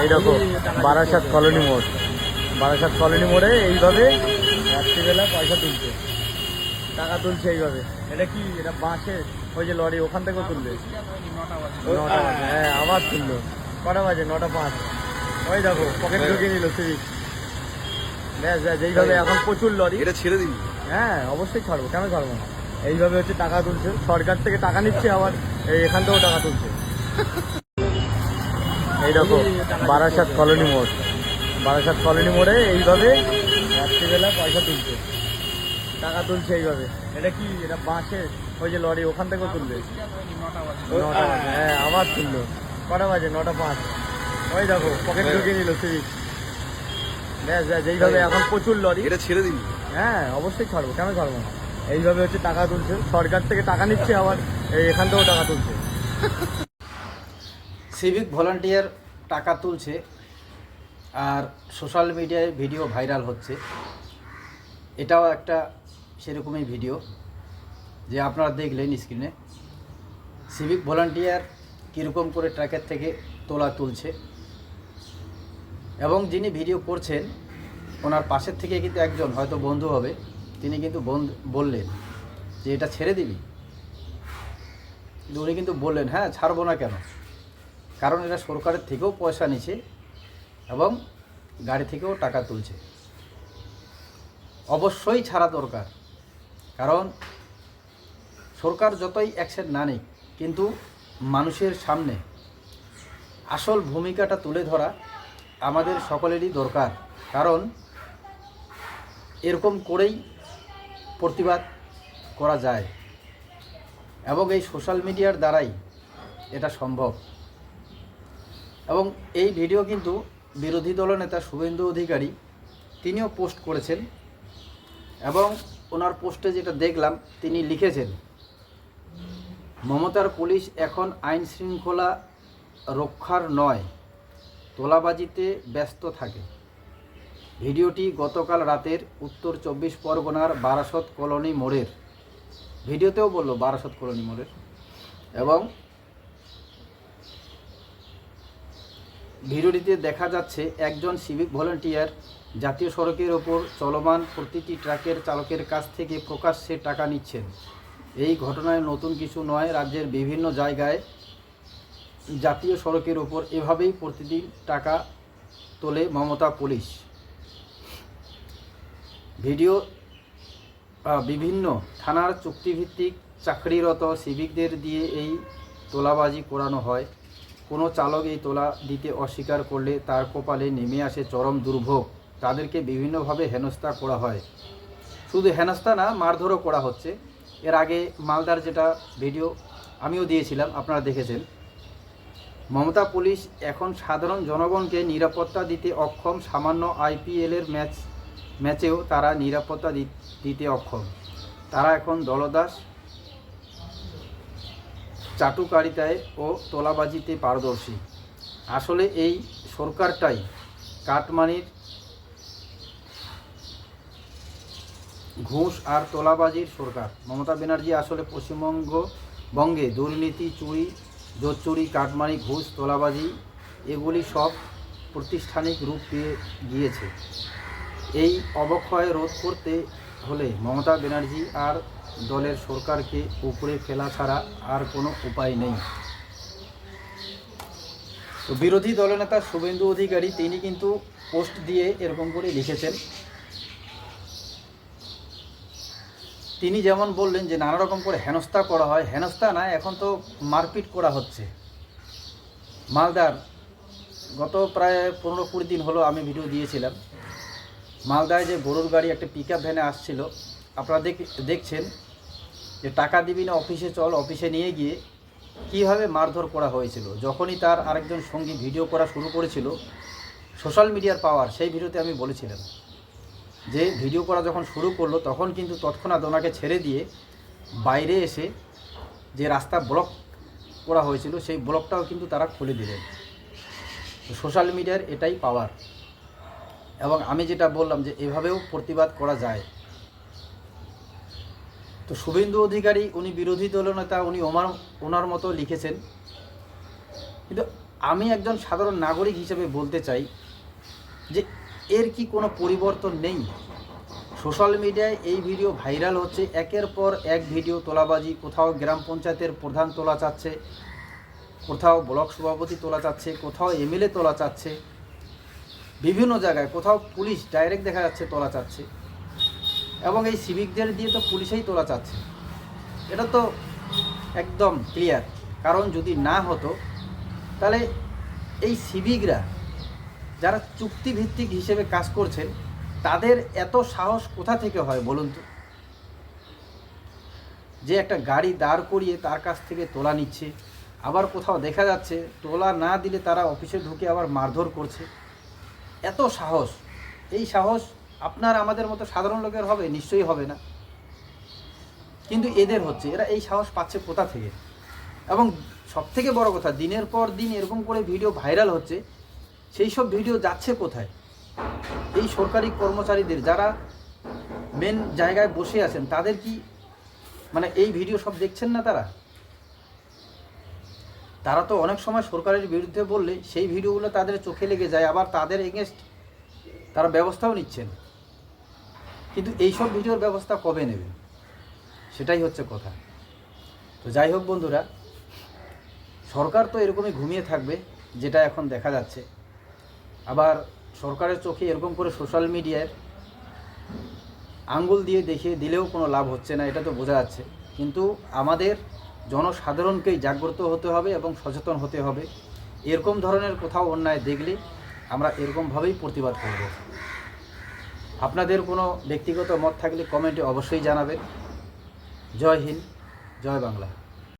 এই দেখো বারাসাত কলোনি মোড়। বারাসাত কলোনি মোড়ে এইভাবে রাত্রিবেলা পয়সা তুলছে। টাকা তুলছে এইভাবে। এটা কি? এটা বাঁশের? ওই যে লরি ওখান থেকেও তুলবে? নটা বাজে হ্যাঁ আবার তুললো। কটা বাজে? নটা পাঁচ। ওই দেখো পকেট ঢুকিয়ে নিল সিভিক ব্যাস ব্যাস এইভাবে এখন প্রচুর লরি। এটা ছেড়ে দিবি? হ্যাঁ অবশ্যই ছাড়বো। কেন ছাড়বো না? এইভাবে হচ্ছে টাকা তুলছে। সরকার থেকে টাকা নিচ্ছে আবার এখান থেকেও টাকা তুলছে। এই দেখো বারাসাত কলোনি মোড়। বারাসাত কলোনি মোড়ে এইভাবে রাত্রিবেলা পয়সা তুলছে। টাকা তুলছে এইভাবে। এটা কি? এটা বাঁশের? ওই যে লরি ওখান থেকেও তুলবে। নটা বাজে। হ্যাঁ আবার তুললো। কটা বাজে? নটা পাঁচ। ওই দেখো পকেট ঢুকিয়ে নিল সিভিক ব্যাস ব্যাস এইভাবে এখন প্রচুর লরি। এটা ছেড়ে দিবি? হ্যাঁ অবশ্যই ছাড়বো। কেন ছাড়বো না? এইভাবে হচ্ছে টাকা তুলছে। সরকার থেকে টাকা নিচ্ছে আবার এই এখান থেকেও টাকা তুলছে। সিভিক ভলান্টিয়ার টাকা তুলছে আর সোশ্যাল মিডিয়ায় ভিডিও ভাইরাল হচ্ছে। এটাও একটা সেরকমই ভিডিও যে আপনারা দেখলেন স্ক্রিনে। সিভিক ভলান্টিয়ার কীরকম করে ট্র্যাকের থেকে তোলা তুলছে এবং যিনি ভিডিও করছেন, ওনার পাশের থেকে কিন্তু একজন, হয়তো বন্ধু হবে, তিনি কিন্তু বললেন যে, এটা ছেড়ে দিবি? উনি কিন্তু বললেন হ্যাঁ ছাড়বো না কেন? কারণ এটা সরকারের থেকেও পয়সা নিচ্ছে এবং গাড়ি থেকেও টাকা তুলছে। অবশ্যই ছাড়া দরকার। কারণ সরকার যতই অ্যাকশন না নিক, কিন্তু মানুষের সামনে আসল ভূমিকাটা তুলে ধরা আমাদের সকলেরই দরকার। কারণ এরকম করেই প্রতিবাদ করা যায় এবং এই সোশ্যাল মিডিয়ার দ্বারাই এটা সম্ভব। এবং এই ভিডিও কিন্তু বিরোধী দলনেতা শুভেন্দু অধিকারী, তিনিও পোস্ট করেছেন এবং ওনার পোস্টে যেটা দেখলাম, তিনি লিখেছেন, মমতার পুলিশ এখন আইন শৃঙ্খলা রক্ষার নয়, তোলাবাজিতে ব্যস্ত থাকে। ভিডিওটি গতকাল রাতের উত্তর চব্বিশ পরগনার বারাসত কলোনি মোড়ের, ভিডিওতেও বলল বারাসত কলোনি মোড়ের, এবং ভিডিওটিতে দেখা যাচ্ছে একজন সিভিক ভলান্টিয়ার জাতীয় সড়কের ওপর চলমান প্রতিটি ট্রাকের চালকের কাছ থেকে প্রকাশ্যে টাকা নিচ্ছেন। এই ঘটনায় নতুন কিছু নয়, রাজ্যের বিভিন্ন জায়গায় জাতীয় সড়কের ওপর এভাবেই প্রতিদিন টাকা তোলে মমতা পুলিশ। ভিডিও বিভিন্ন থানার চুক্তিভিত্তিক চাকরিরত সিভিকদের দিয়ে এই তোলাবাজি করানো হয়। কোনো চালক এই তোলা দিতে অস্বীকার করলে তার কপালে নেমে আসে চরম দুর্ভোগ। তাদেরকে বিভিন্নভাবে হেনস্থা করা হয়। শুধু হেনস্থা না, মারধরও করা হচ্ছে। এর আগে মালদার যেটা ভিডিও, আমিও দিয়েছিলাম, আপনারা দেখেছেন। মমতা পুলিশ এখন সাধারণ জনগণকে নিরাপত্তা দিতে অক্ষম। সামান্য আইপিএলের ম্যাচ, ম্যাচেও তারা নিরাপত্তা দিতে অক্ষম। তারা এখন দলদাস চাটুকারিতায় ও তোলাবাজিতে পারদর্শী। আসলে এই সরকারটাই কাটমানির ঘুষ আর তোলাবাজির সরকার। মমতা ব্যানার্জি আসলে পশ্চিমবঙ্গ বঙ্গে দুর্নীতি, চুরি, জোচ্চুরি, কাটমানি, ঘুষ, তোলাবাজি এগুলি সব প্রতিষ্ঠানিক রূপ পেয়ে গিয়েছে। এই অবক্ষয় রোধ করতে হলে মমতা ব্যানার্জি আর দলের সরকারকে উপরে ফেলা ছাড়া আর কোনো উপায় নেই। তো বিরোধী দলনেতা শুভেন্দু অধিকারী, তিনি কিন্তু পোস্ট দিয়ে এরকম করে লিখেছেন। তিনি যেমন বললেন যে, নানা রকম করে হেনস্থা করা হয়। হেনস্থা না, এখন তো মারপিট করা হচ্ছে। মালদার গত প্রায় পনেরো কুড়ি দিন হলো আমি ভিডিও দিয়েছিলাম। মালদায় যে গরুর গাড়ি, একটা পিক আপ ভ্যানে আসছিল। আপনারা দেখ, দেখছেন যে টাকা দিবি না, অফিসে চল, অফিসে নিয়ে গিয়ে কীভাবে মারধর করা হয়েছিল, যখনই তার আরেকজন সঙ্গী ভিডিও করা শুরু করেছিল, সোশ্যাল মিডিয়ার পাওয়ার, সেই ভিডিওতে আমি বলেছিলাম যে ভিডিও করা যখন শুরু করল, তখন কিন্তু তৎক্ষণাৎ ওনাকে ছেড়ে দিয়ে বাইরে এসে যে রাস্তা ব্লক করা হয়েছিল, সেই ব্লকটাও কিন্তু তারা খুলে দিলেন। সোশ্যাল মিডিয়ার এটাই পাওয়ার। এবং আমি যেটা বললাম যে এভাবেও প্রতিবাদ করা যায়। তো শুভেন্দু অধিকারী উনি বিরোধী দলনেতা উনি ওমার, ওনার মতো লিখেছেন। কিন্তু আমি একজন সাধারণ নাগরিক হিসেবে বলতে চাই যে এর কি কোনো পরিবর্তন নেই? সোশ্যাল মিডিয়ায় এই ভিডিও ভাইরাল হচ্ছে, একের পর এক ভিডিও তোলাবাজি, কোথাও গ্রাম পঞ্চায়েতের প্রধান তোলা চাচ্ছে, কোথাও ব্লক সভাপতি তোলা চাচ্ছে, কোথাও এমএলএ তোলা চাচ্ছে, বিভিন্ন জায়গায় কোথাও পুলিশ ডাইরেক্ট দেখা যাচ্ছে তোলা চাচ্ছে। এবং এই সিভিকদের দিয়ে তো পুলিশেই তোলা চাচ্ছে। এটা তো একদম ক্লিয়ার কারণ যদি না হতো, তাহলে এই সিভিকরা যারা চুক্তিভিত্তিক হিসেবে কাজ করছেন, তাদের এত সাহস কোথা থেকে হয় বলুন তো? যে একটা গাড়ি দাঁড় করিয়ে তার কাছ থেকে তোলা নিচ্ছে, আবার কোথাও দেখা যাচ্ছে, তোলা না দিলে তারা অফিসে ঢুকে আবার মারধর করছে। এত সাহস। এই সাহস আপনার আমাদের মতো সাধারণ লোকের হবে, নিশ্চয়ই হবে না। কিন্তু এদের হচ্ছে, এরা এই সাহস পাচ্ছে কোথা থেকে? এবং সব থেকে বড় কথা, দিনের পর দিন এরকম করে ভিডিও ভাইরাল হচ্ছে, সেই সব ভিডিও যাচ্ছে কোথায়? এই সরকারি কর্মচারীদের, যারা মেন জায়গায় বসে আছেন, তাদের কি মানে এই ভিডিও সব দেখছেন না তারা? তারা তো অনেক সময় সরকারের বিরুদ্ধে বললে, সেই ভিডিওগুলো তাদের চোখে লেগে যায়, আবার তাদের এগেনস্ট তারা ব্যবস্থাও নিচ্ছেন। কিন্তু এইসব ভিডিওর ব্যবস্থা কবে নেবে? সেটাই হচ্ছে কথা। তো যাই হোক বন্ধুরা, সরকার তো এরকমই ঘুমিয়ে থাকবে, যেটা এখন দেখা যাচ্ছে। আবার সরকারের চোখে এরকম করে সোশ্যাল মিডিয়ার আঙ্গুল দিয়ে দেখিয়ে দিলেও কোনো লাভ হচ্ছে না, এটা তো বোঝা যাচ্ছে। কিন্তু আমাদের জনসাধারণকেই জাগ্রত হতে হবে এবং সচেতন হতে হবে। এরকম ধরনের কোথাও অন্যায় দেখলে আমরা এরকমভাবেই প্রতিবাদ করব। আপনাদের কোনো ব্যক্তিগত মত থাকলে কমেন্টে অবশ্যই জানাবেন। জয় হিন্দ জয় বাংলা।